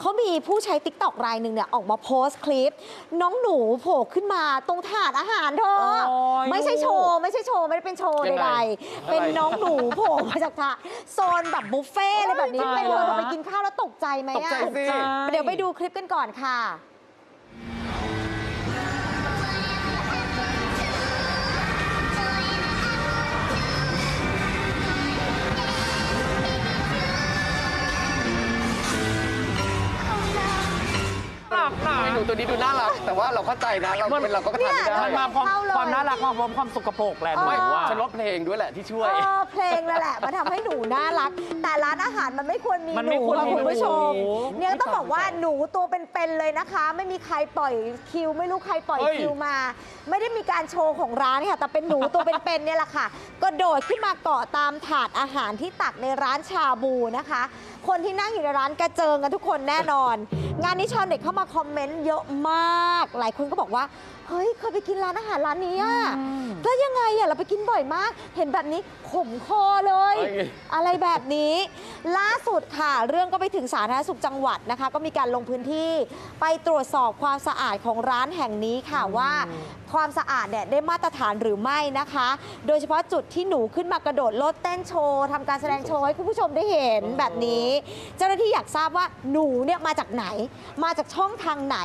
เขามีผู้ใช้ติ๊กต็อกรายหนึ่งเนี่ยออกมาโพสต์คลิป น้องหนูโผล่ขึ้นมาตรงถาดอาหารเธอ โอ้ยไม่ใช่โชว์ไม่ใช่โชว์ ไม่ได้เป็นโชว์ยังไงใดๆเป็นน้องหนูโผล่มาจากถาดโซนแบบบุฟเฟ่ต์อะไรแบบนี้ตายเป็นเธอละ ไปกินข้าวแล้วตกใจไหมตกใจอะสิ เดี๋ยวไปดูคลิปกันก่อนค่ะ ห นักหนาเมนูตัวนี้ดูน่ารัก แต่ว่าเราเข้าใจนะเราเป็นเราก็ทานไม่เนี่ยได้มันมาพร้อมเข้าเลย ความน่ารักมาพร้อมความสกปรกแหละหนูไม่ว่า ฉันว่าเพลงด้วยแหละที่ช่วย เออเพลงนั่นแหละมาทำให้หนูน่ารัก แต่ร้านอาหารมันไม่ควรมีมันหไม่นูควรค่ะมีคุณผู้ชม หนูเนี่ยต้องบอกว่าหนูตัวเป็นๆเลยนะคะ ไม่มีใครปล่อยคิว ไม่รู้ใครปล่อยเฮ้ย คิวมา ไม่ได้มีการโชว์ของร้านค่ะ แต่เป็นหนูตัวเป็นๆเนี่ยแหละค่ะก็โดดขึ้นมาเกาะตามถาดอาหารที่ตักในร้านชาบูนะคะ คนที่นั่งอยู่ในร้านกระเจิงกันทุกคนแน่นอน งานนี้ชาวเน็ตเข้ามาคอมเมนต์เยอะมาก หลายคนก็บอกว่า เฮ้ย เคยไปกินร้านอาหารร้านนี้อะแล้วยังไงอะเราไปกินบ่อยมาก เห็นแบบนี้ขมคอเลยเอ้ยอะไรแบบนี้ ล่าสุดค่ะ เรื่องก็ไปถึงสาธารณสุขจังหวัดนะคะ ก็มีการลงพื้นที่ไปตรวจสอบความสะอาดของร้านแห่งนี้ค่ะว่าความสะอาดเนี่ยได้มาตรฐานหรือไม่นะคะ โดยเฉพาะจุดที่หนูขึ้นมากระโดดโลดเต้นโชว์ทำการแสดงโชว์ให้คุณผู้ชมได้เห็นแบบนี้ เจ้าหน้าที่อยากทราบว่าหนูเนี่ยมาจากไหน มาจากช่องทางไหน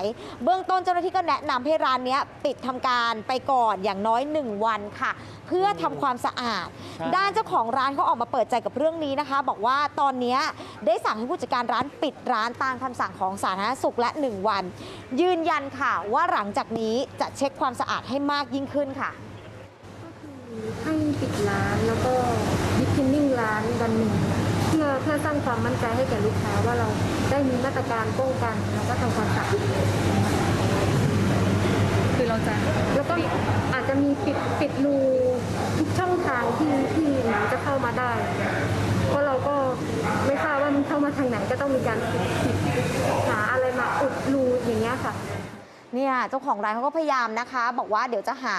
เบื้องต้นเจ้าหน้าที่ก็แนะนำให้ร้านเนี้ยปิดทำการไปก่อนอย่างน้อย 1 วันค่ะ เพื่อทำความสะอาดใช่ด้านเจ้าของร้านเขาออกมาเปิดใจกับเรื่องนี้นะคะ บอกว่าตอนนี้ได้สั่งให้ผู้จัดการร้านปิดร้านตามคำสั่งของสาธารณสุขและ 1 วัน ยืนยันค่ะว่าหลังจากนี้จะเช็คความสะอาดให้มากยิ่งขึ้นค่ะให้ปิดร้านแล้วก็ดิคินนิ่งร้านวันหนึ่งเพื่อเพื่อสร้างความมั่นใจให้แก่ลูกค้าว่าเราได้มีมาตรการป้องกันแล้วก็ทำความสะอาดคือเราจะแล้วก็อาจจะมีปิดปิดรูทุกช่องทางที่ที่หนูจะเข้ามาได้ ไม่ทราบว่ามันเข้ามาทางไหนก็ต้องมีการปิดปิดหาอะไรมาอุดรูอย่างเงี้ยค่ะ เนี่ยเจ้าของร้านเขาก็พยายามนะคะ บอกว่าเดี๋ยวจะหา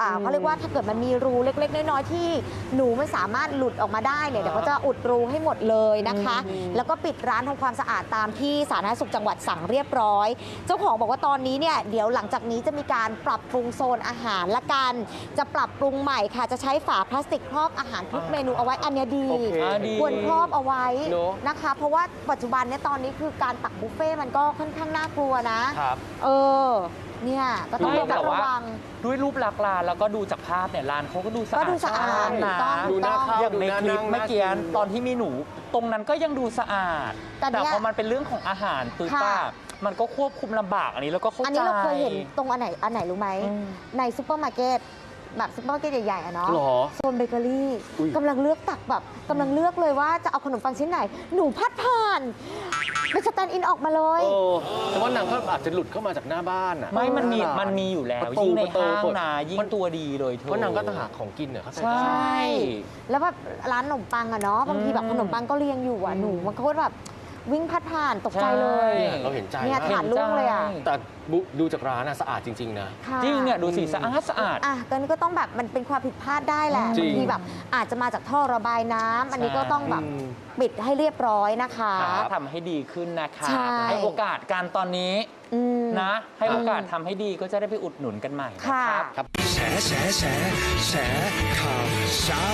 อ่าเขาเรียกว่าถ้าเกิดมันมีรูเล็ก ๆ น้อยๆที่หนูไม่สามารถหลุดออกมาได้เนี่ยเดี๋ยวเขาจะอุดรูให้หมดเลยนะคะ แล้วก็ปิดร้านทำความสะอาดตามที่สาธารณสุขจังหวัดสั่งเรียบร้อย เจ้าของบอกว่าตอนนี้เนี่ยเดี๋ยวหลังจากนี้จะมีการปรับปรุงโซนอาหารละกัน จะปรับปรุงใหม่ค่ะจะใช้ฝาพลาสติกครอบอาหารทุกเมนูเอาไว้อันเนี้ยดี โอเค อ่าดี ควรครอบเอาไว้เนอะ นะคะ เพราะว่าปัจจุบันเนี่ยตอนนี้คือการตักบุฟเฟ่ต์มันก็ค่อนข้างน่ากลัวนะ ครับ เออเนี่ยก็ต้องไม่ระมัแต่ดว่าระวัง ด้วยรูปลักษณ์ร้านแล้วก็ดูจากภาพเนี่ยร้านเขาก็ดูสะอาดก็ดูสะอาดนะถูกต้องดูน่าเข้า อย่างในดูน่าคลินั่ปงเมื่อกี้น่ากินตอนที่มีหนู ตรงนั้นก็ยังดูสะอาด แต่เนี่ยพอมันเป็นเรื่องของอาหารปุ๊บค่ะป้ามันก็ควบคุมลำบากอันนี้แล้วก็เข้าใจ อันนี้เราเคยเห็นตรงอันไหนอันไหนรู้ไหม อืมในซูเปอร์มาร์เก็ต แบบซูเปอร์มาร์เก็ตใหญ่ๆอะเนาะหรอโซนเบเกอรี่อุ๊ย กำลังเลือกตักแบบกำลังเลือกเลยว่าจะเอาขนมปังชิ้นไหน หนูพัดผ่านเป็นสแตนด์อินออกมาเลย เออแต่ว่านางก็อาจจะหลุดเข้ามาจากหน้าบ้านอะ ไม่มันมีหาร้ามันมีอยู่แล้ว ประตูยิ่งในประตูห้างเปิด นะยิ่งตัวดีเลยเธอเพราะนางก็ต้องหาของกินเนี่ยเข้าใจใชปะ่แล้วแบบร้านขนมปังอะเนาะบางทีแบบอืมขนมปังก็เรียงอยู่อะหนูมันก็แบบ วิ่งพัดผ่านตกใจเลยใช่เนี่ยเราเห็นใจเนี่ยมากถาดล่วงเลยอะแต่บุดูจากร้านอะสะอาดจริง ๆ นะ ค่ะจริงเนี่ยดูสิสะอาดสะอาด อะตอนนี้ก็ต้องแบบมันเป็นความผิดพลาดได้แหละจริง บางทีแบบอาจจะมาจากท่อระบายน้ำอันนี้ก็ต้องแบบอืม ปิดให้เรียบร้อยนะคะทำให้ดีขึ้นนะคะ ใช่ ให้โอกาสการตอนนี้อืม นะ ให้โอกาสทำให้ดีก็จะได้ไปอุดหนุนกันใหม่นะค่ะ ครับ แฉแฉแฉแฉข่าวเช้า